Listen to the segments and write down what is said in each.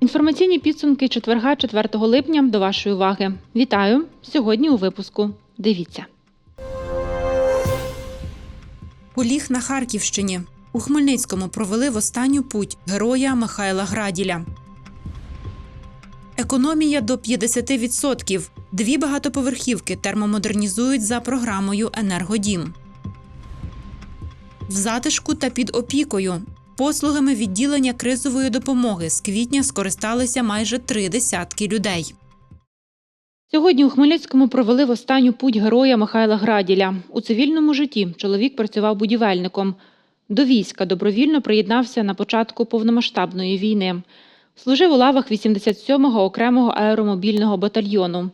Інформаційні підсумки четверга 4 липня до вашої уваги. Вітаю! Сьогодні у випуску. Дивіться. Поліг на Харківщині. У Хмельницькому провели в останню путь героя Михайла Граділя. Економія до 50%. Дві багатоповерхівки термомодернізують за програмою Енергодім. В затишку та під опікою. Послугами відділення кризової допомоги з квітня скористалися майже три десятки людей. Сьогодні у Хмельницькому провели в останню путь героя Михайла Граділя. У цивільному житті чоловік працював будівельником. До війська добровільно приєднався на початку повномасштабної війни. Служив у лавах 87-го окремого аеромобільного батальйону.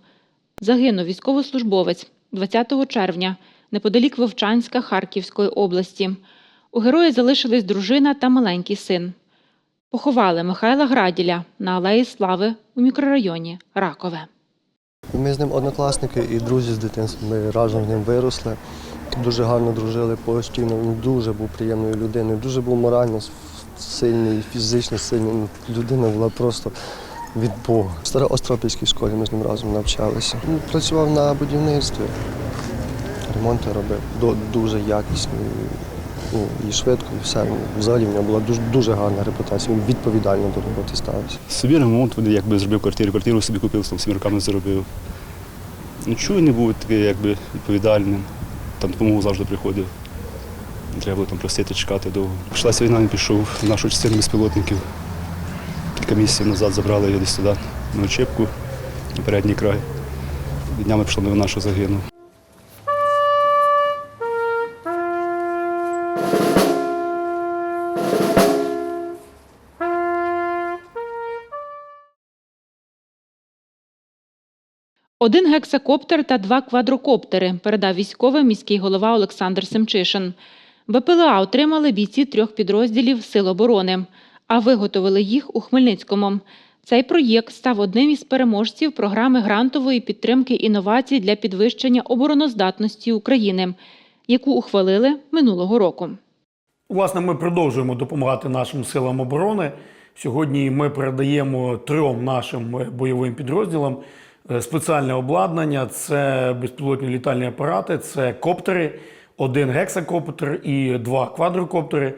Загинув військовослужбовець 20 червня неподалік Вовчанська Харківської області. У героя залишились дружина та маленький син. Поховали Михайла Граділя на Алеї Слави у мікрорайоні Ракове. Ми з ним однокласники і друзі з дитинства. Ми разом з ним виросли. Дуже гарно дружили постійно. Він дуже був приємною людиною, дуже був морально сильний, фізично сильний. Ну, Людина була просто від Бога. В Староостропільській школі ми з ним разом навчалися. Він працював на будівництві, ремонти робив дуже якісно. Ну, і швидко, і все. Взагалі в нього була дуже, дуже гарна репутація. Він відповідально до роботи ставився. Собі ремонт якби зробив квартиру, квартиру собі купив, там своїми руками заробив. Ну, чуйний був такий якби відповідальним. Там допомогу завжди приходив. Треба було там просити, чекати довго. Почалася війна, він пішов в нашу частину безпілотників. Кілька місяців назад забрали його десь туди, на Очепку, на передній край. Днями пішла новина, що загинув. Один гексакоптер та два квадрокоптери передав військовим міський голова Олександр Семчишин. БПЛА отримали бійці трьох підрозділів Сил оборони, а виготовили їх у Хмельницькому. Цей проєкт став одним із переможців програми грантової підтримки інновацій для підвищення обороноздатності України, яку ухвалили минулого року. Власне, ми продовжуємо допомагати нашим силам оборони. Сьогодні ми передаємо трьом нашим е, бойовим підрозділам е, спеціальне обладнання: це безпілотні літальні апарати, це коптери, один гексакоптер і два квадрокоптери.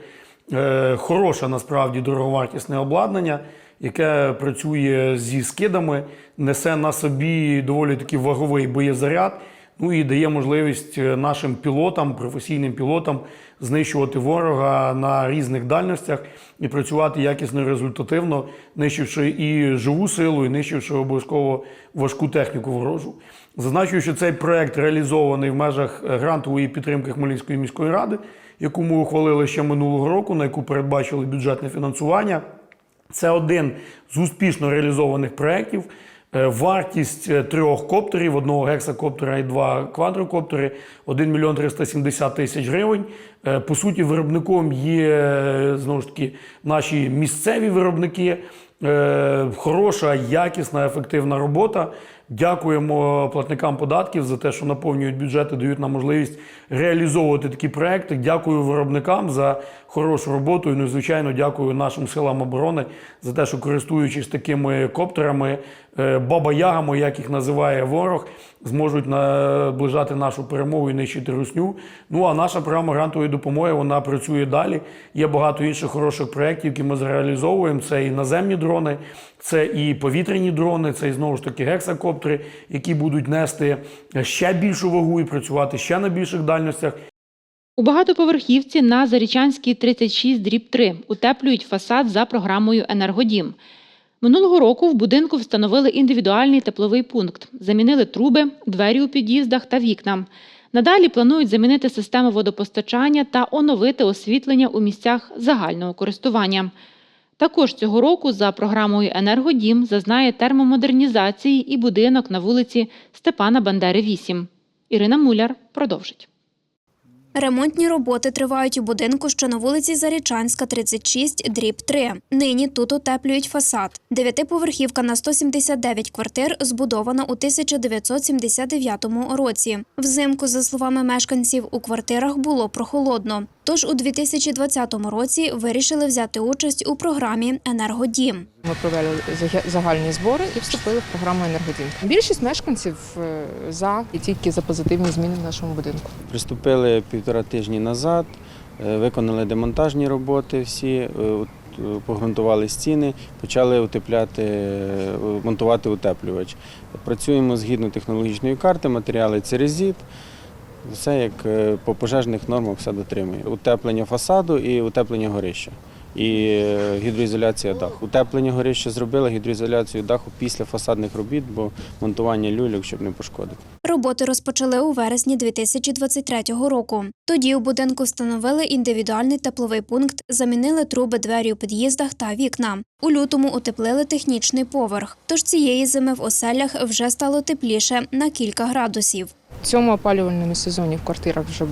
Е, Хороше насправді дороговартісне обладнання, яке працює зі скидами, несе на собі доволі таки ваговий боєзаряд. Ну і дає можливість е, нашим пілотам, професійним пілотам знищувати ворога на різних дальностях і працювати якісно і результативно, нищивши і живу силу, і нищивши обов'язково важку техніку ворожу. Зазначую, що цей проект реалізований в межах е, грантової підтримки Хмельницької міської ради, яку ми ухвалили ще минулого року, на яку передбачили бюджетне фінансування. Це один з успішно реалізованих проєктів. Е, Вартість е, трьох коптерів, одного гексакоптера і два квадрокоптери 1 мільйон 370 тисяч гривень. Е, По суті, виробником є знову ж таки наші місцеві виробники. Хороша, якісна, ефективна робота. Дякуємо платникам податків за те, що наповнюють бюджети, дають нам можливість реалізовувати такі проекти. Дякую виробникам за хорошу роботу. І, ну, дякую нашим силам оборони за те, що користуючись такими коптерами, е, баба-ягами, як їх називає ворог, зможуть наближати нашу перемогу і нищити русню. Ну а наша програма грантової допомоги вона працює далі. Є багато інших хороших проєктів, які ми зреалізовуємо. Це і наземні дрони, це і повітряні дрони, це і знову ж таки гексакоптери, які будуть нести ще більшу вагу і працювати ще на більших дальностях. У багатоповерхівці на Зарічанській 36 дріб 3 утеплюють фасад за програмою Енергодім. Минулого року в будинку встановили індивідуальний тепловий пункт, замінили труби, двері у під'їздах та вікна. Надалі планують замінити систему водопостачання та оновити освітлення у місцях загального користування. Також цього року за програмою Енергодім зазнає термомодернізації і будинок на вулиці Степана Бандери, 8. Ірина Муляр продовжить. Ремонтні роботи тривають у будинку, що на вулиці Зарічанська, 36, дріб 3. Нині тут утеплюють фасад. Дев'ятиповерхівка на 179 квартир збудована у 1979 році. Взимку, за словами мешканців, у квартирах було прохолодно. Тож у 2020 році вирішили взяти участь у програмі Енергодім. Ми провели загальні збори і вступили в програму «Енергодім». Більшість мешканців е, за і тільки за позитивні зміни в нашому будинку. Приступили півтора тижні назад, е, виконали демонтажні роботи всі, е, е, погрунтували стіни, почали утепляти, монтувати утеплювач. Працюємо згідно технологічної карти, матеріали церезіт. Все як по пожежних нормах все дотримує. Утеплення фасаду і утеплення горища. І гідроізоляція даху. Утеплення горища зробили, гідроізоляцію даху після фасадних робіт, бо монтування люльок, щоб не пошкодити. Роботи розпочали у вересні 2023 року. Тоді у будинку встановили індивідуальний тепловий пункт, замінили труби двері у під'їздах та вікна. У лютому утеплили технічний поверх. Тож цієї зими в оселях вже стало тепліше на кілька градусів. В цьому опалювальному сезоні в квартирах вже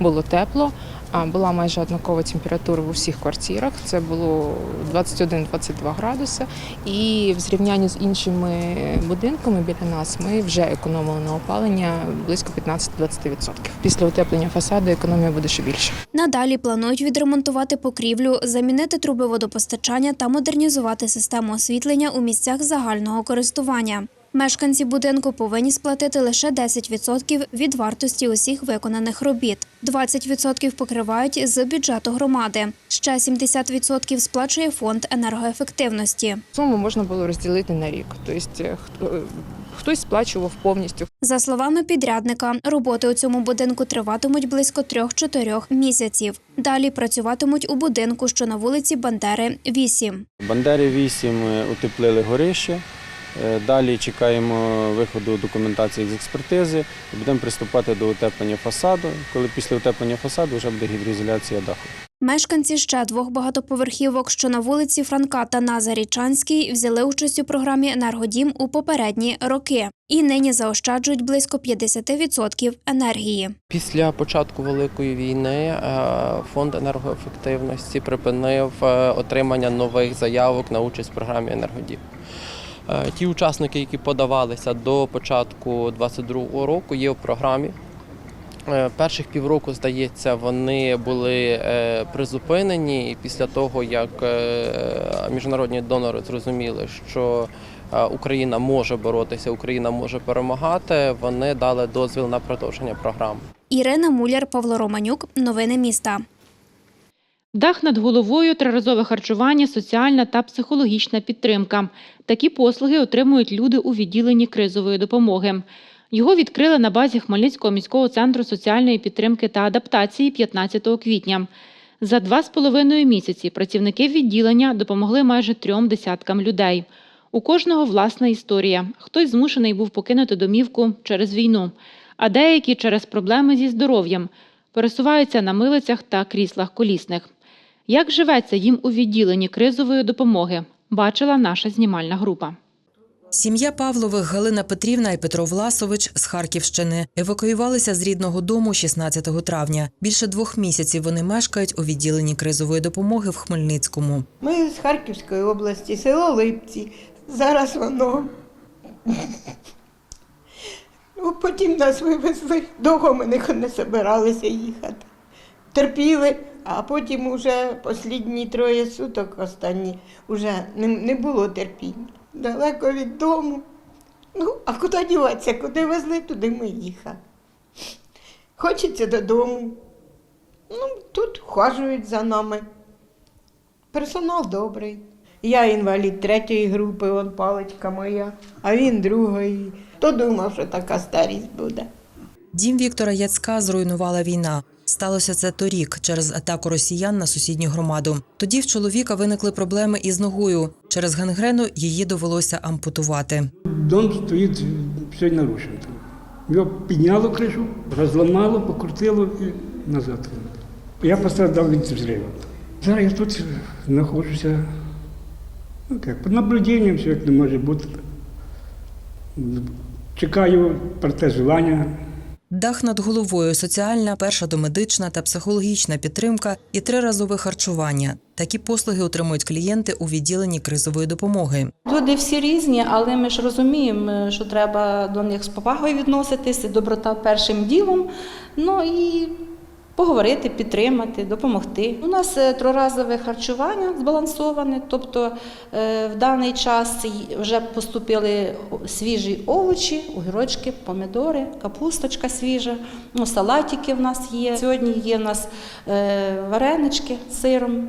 було тепло, була майже однакова температура в усіх квартирах. Це було 21-22 градуси. І в зрівнянні з іншими будинками біля нас ми вже економили на опалення близько 15-20%. Після утеплення фасаду економія буде ще більше. Надалі планують відремонтувати покрівлю, замінити труби водопостачання та модернізувати систему освітлення у місцях загального користування. Мешканці будинку повинні сплатити лише 10% від вартості усіх виконаних робіт. 20% покривають з бюджету громади. Ще 70% сплачує фонд енергоефективності. Суму можна було розділити на рік. Тобто е, хто- е, хтось сплачував повністю, За словами підрядника, роботи у цьому будинку триватимуть близько 3-4 місяців. Далі працюватимуть у будинку, що на вулиці Бандери, 8. Бандері 8 е, утеплили горище. Е, Далі чекаємо виходу документації з експертизи і будемо приступати до утеплення фасаду. Коли після утеплення фасаду вже буде гідроізоляція даху. Мешканці ще двох багатоповерхівок, що на вулиці Франка та на Зарічанській, взяли участь у програмі Енергодім у попередні роки і нині заощаджують близько 50% енергії. Після початку великої війни е, фонд енергоефективності припинив е, отримання нових заявок на участь в програмі Енергодім. Е, Ті учасники, які подавалися до початку 2022 року, є в програмі. Е, Перших півроку, здається, вони були е, призупинені після того, як міжнародні донори зрозуміли, що Україна може боротися, Україна може перемагати, вони дали дозвіл на продовження програми. Ірина Муляр, Павло Романюк. Новини міста. Дах над головою, триразове харчування, соціальна та психологічна підтримка. Такі послуги отримують люди у відділенні кризової допомоги. Його відкрили на базі Хмельницького міського центру соціальної підтримки та адаптації 15 квітня. За два з половиною місяці працівники відділення допомогли майже трьом десяткам людей. У кожного власна історія. Хтось змушений був покинути домівку через війну, а деякі через проблеми зі здоров'ям пересуваються на милицях та кріслах колісних. Як живеться їм у відділенні кризової допомоги, бачила наша знімальна група. Сім'я Павлових Галина Петрівна і Петро Власович з Харківщини евакуювалися з рідного дому 16 травня. Більше двох місяців вони мешкають у відділенні кризової допомоги в Хмельницькому. Ми з Харківської області, село Липці. Зараз воно. Ну, потім нас вивезли. Довго ми не, не собиралися їхати. Терпіли, а потім уже останні троє суток, останні, вже не, не було терпіння. Далеко від дому. Ну, а куди діватися? Куди везли, туди ми їхали. Хочеться додому. Ну, тут ухажують за нами. Персонал добрий. Я інвалід третьої групи, он паличка моя, а він другої. Хто думав, що така старість буде? Дім Віктора Яцька зруйнувала війна. Сталося це торік через атаку росіян на сусідню громаду. Тоді в чоловіка виникли проблеми із ногою. Через гангрену її довелося ампутувати. Дом стоїть все нарушено. Його підняло кришу, розламало, покрутило і назад. Я постраждав від взриву. Зараз я тут знаходжуся ну, як, під наблюденням, все як не може бути. Чекаю протезування. Дах над головою, соціальна, перша домедична та психологічна підтримка і триразове харчування. Такі послуги отримують клієнти у відділенні кризової допомоги. Люди всі різні, але ми ж розуміємо, що треба до них з повагою відноситися, доброта першим ділом. Ну і поговорити, підтримати, допомогти. У нас е, троразове харчування збалансоване, тобто е, в даний час вже поступили свіжі овочі, огірочки, помідори, капусточка свіжа, ну, салатики в нас є. Сьогодні є в нас е, варенички з сиром.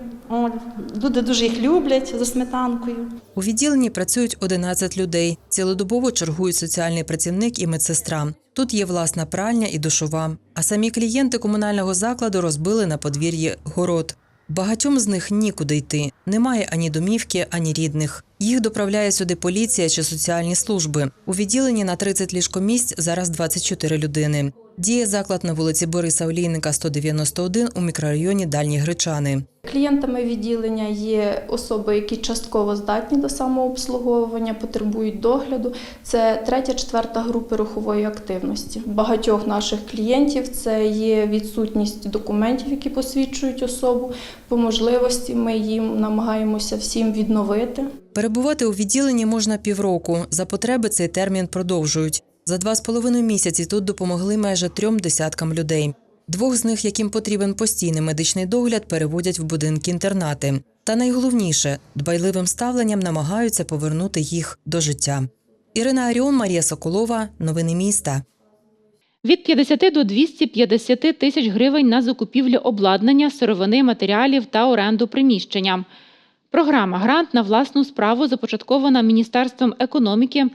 Люди дуже їх люблять за сметанкою. У відділенні працюють 11 людей. Цілодобово чергують соціальний працівник і медсестра. Тут є власна пральня і душова. А самі клієнти комунального закладу розбили на подвір'ї город. Багатьом з них нікуди йти. Немає ані домівки, ані рідних. Їх доправляє сюди поліція чи соціальні служби. У відділенні на 30 ліжкомісць зараз 24 людини. Діє заклад на вулиці Бориса Олійника, 191 у мікрорайоні Дальні Гречани. Клієнтами відділення є особи, які частково здатні до самообслуговування, потребують догляду. Це третя, четверта групи рухової активності. Багатьох наших клієнтів це є відсутність документів, які посвідчують особу. По можливості ми їм намагаємося всім відновити. Перебувати у відділенні можна півроку. За потреби цей термін продовжують. За два з половиною місяці тут допомогли майже трьом десяткам людей. Двох з них, яким потрібен постійний медичний догляд, переводять в будинки-інтернати. Та найголовніше дбайливим ставленням намагаються повернути їх до життя. Ірина Аріон, Марія Соколова. Новини міста. Від 50 до 250 тисяч гривень на закупівлю обладнання, сировини, матеріалів та оренду приміщення. Програма Грант на власну справу, започаткована Міністерством економіки,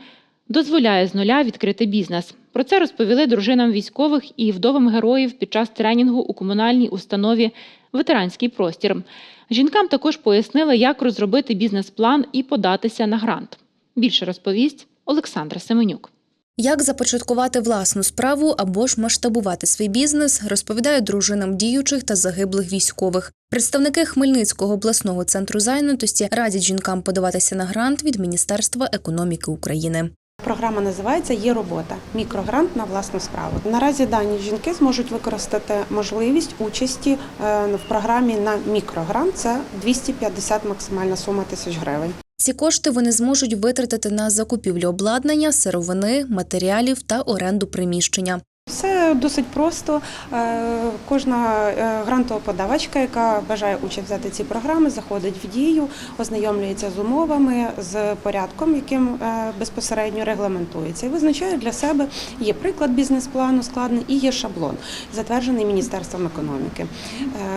дозволяє з нуля відкрити бізнес. Про це розповіли дружинам військових і вдовам героїв під час тренінгу у комунальній установі Ветеранський простір. Жінкам також пояснили, як розробити бізнес-план і податися на грант. Більше розповість Олександра Семенюк. Як започаткувати власну справу або ж масштабувати свій бізнес, розповідають дружинам діючих та загиблих військових. Представники Хмельницького обласного центру зайнятості радять жінкам подаватися на грант від Міністерства економіки України. Програма називається Є робота. Мікрогрант на власну справу. Наразі дані жінки зможуть використати можливість участі е, в програмі на мікрогрант. Це 250 максимальна сума тисяч гривень. Ці кошти вони зможуть витратити на закупівлю обладнання, сировини, матеріалів та оренду приміщення. Все досить просто. Е, Кожна е, грантова подавачка, яка бажає участь взяти ці програми, заходить в дію, ознайомлюється з умовами, з порядком, яким е, безпосередньо регламентується, і визначає для себе є приклад бізнес-плану складний і є шаблон, затверджений Міністерством економіки.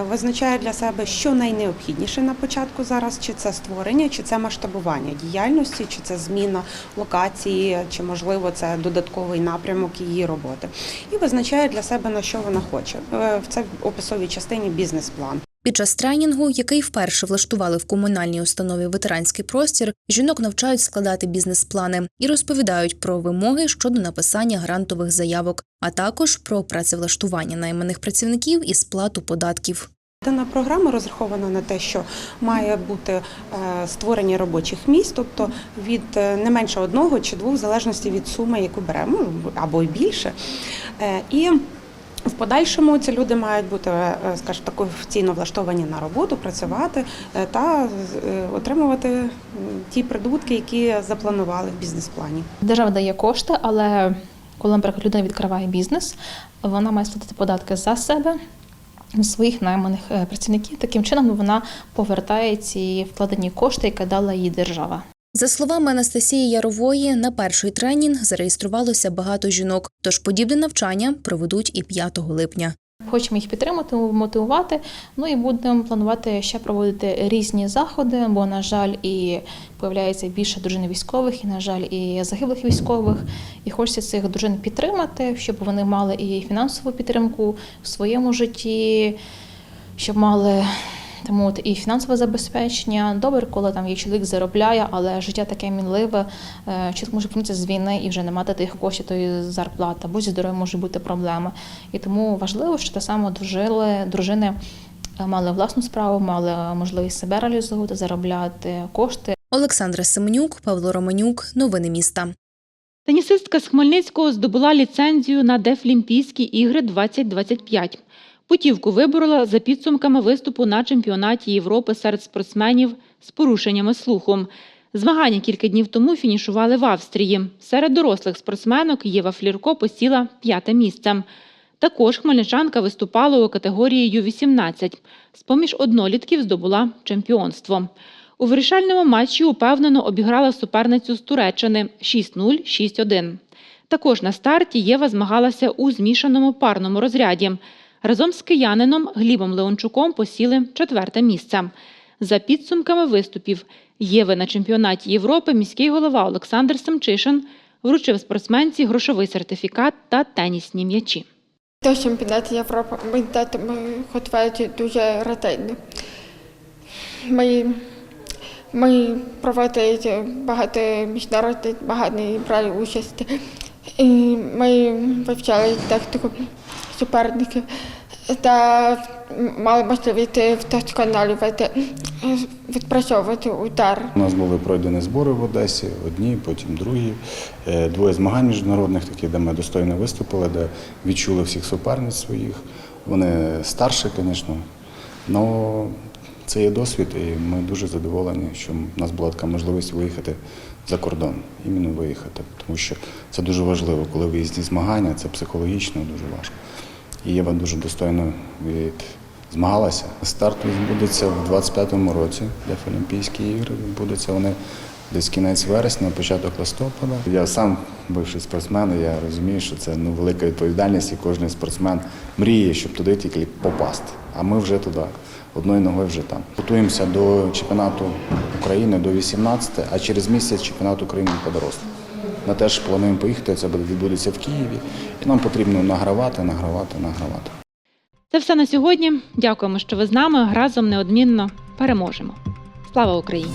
Визначає для себе, що найнеобхідніше на початку зараз, чи це створення, чи це масштабування діяльності, чи це зміна локації, чи можливо це додатковий напрямок її роботи і визначає для себе на що вона хоче. Е, В це в описовій частині бізнес-план. Під час тренінгу, який вперше влаштували в комунальній установі ветеранський простір, жінок навчають складати бізнес-плани і розповідають про вимоги щодо написання грантових заявок, а також про працевлаштування найманих працівників і сплату податків. Дана програма розрахована на те, що має бути е, створення робочих місць, тобто від е, не менше одного чи двох, в залежності від суми, яку беремо, ну, або й більше. Е, І в подальшому ці люди мають бути, скажімо так, офіційно влаштовані на роботу, працювати та отримувати ті прибутки, які запланували в бізнес-плані. Держава дає кошти, але коли, наприклад, людина відкриває бізнес, вона має сплатити податки за себе. Своїх найманих е, працівників таким чином вона повертає ці вкладені кошти, які дала їй держава. За словами Анастасії Ярової, на перший тренінг зареєструвалося багато жінок, тож подібне навчання проведуть і 5 липня. Хочемо їх підтримати, мотивувати. Ну і будемо планувати ще проводити різні заходи, бо, на жаль, і появляється більше дружин військових, і, на жаль, і загиблих військових. І хочеться цих дружин підтримати, щоб вони мали і фінансову підтримку в своєму житті, щоб мали. Тому от і фінансове забезпечення добре, коли там є чоловік заробляє, але життя таке мінливе. е, Чоловік може повернутися з війни і вже не мати тих коштів тої зарплати, або зі здоров'ям може бути проблема. І тому важливо, що те саме дружили, дружини е, мали власну справу, мали можливість себе реалізовувати, заробляти кошти. Олександра Семенюк, Павло Романюк. Новини міста. Тенісистка з Хмельницького здобула ліцензію на Дефлімпійські ігри 2025. Путівку виборола за підсумками виступу на чемпіонаті Європи серед спортсменів з порушеннями слуху. Змагання кілька днів тому фінішували в Австрії. Серед дорослих спортсменок Єва Флірко посіла п'яте місце. Також хмельничанка виступала у категорії Ю-18. З-поміж однолітків здобула чемпіонство. У вирішальному матчі упевнено обіграла суперницю з Туреччини 6-0, 6-1. Також на старті Єва змагалася у змішаному парному розряді. Разом з киянином Глібом Леончуком посіли четверте місце. За підсумками виступів Єви на чемпіонаті Європи міський голова Олександр Семчишин вручив спортсменці грошовий сертифікат та тенісні м'ячі. До чемпіонату Європи ми датами готують дуже ретельно. Ми, ми проводили багато міжнародних змагань, брали участь. І ми вивчали тактику суперників та мали можливість вдосконалювати, відпрацьовувати удар. У нас були пройдені збори в Одесі, одні, потім другі. Е, Двоє змагань міжнародних, такі, де ми достойно виступили, де відчули всіх суперниць своїх. Вони старші, звісно. але це є досвід, і ми дуже задоволені, що в нас була така можливість виїхати за кордон, іменно виїхати. Тому що це дуже важливо, коли виїзні змагання, це психологічно дуже важко. І Єва дуже достойно змагалася. Старт відбудеться в 25-му році, Дефолімпійські ігри. Відбудуться вони десь кінець вересня, початок листопада. Я сам бивший спортсмен, я розумію, що це ну, велика відповідальність, і кожен спортсмен мріє, щоб туди тільки попасти. А ми вже туди, одною ногою вже там. Готуємося до чемпіонату України до 18, а через місяць чемпіонат України по дорослим. Ми теж плануємо поїхати, це буде відбудеться в Києві, і нам потрібно награвати, награвати, награвати. Це все на сьогодні. Дякуємо, що ви з нами. Разом неодмінно переможемо. Слава Україні!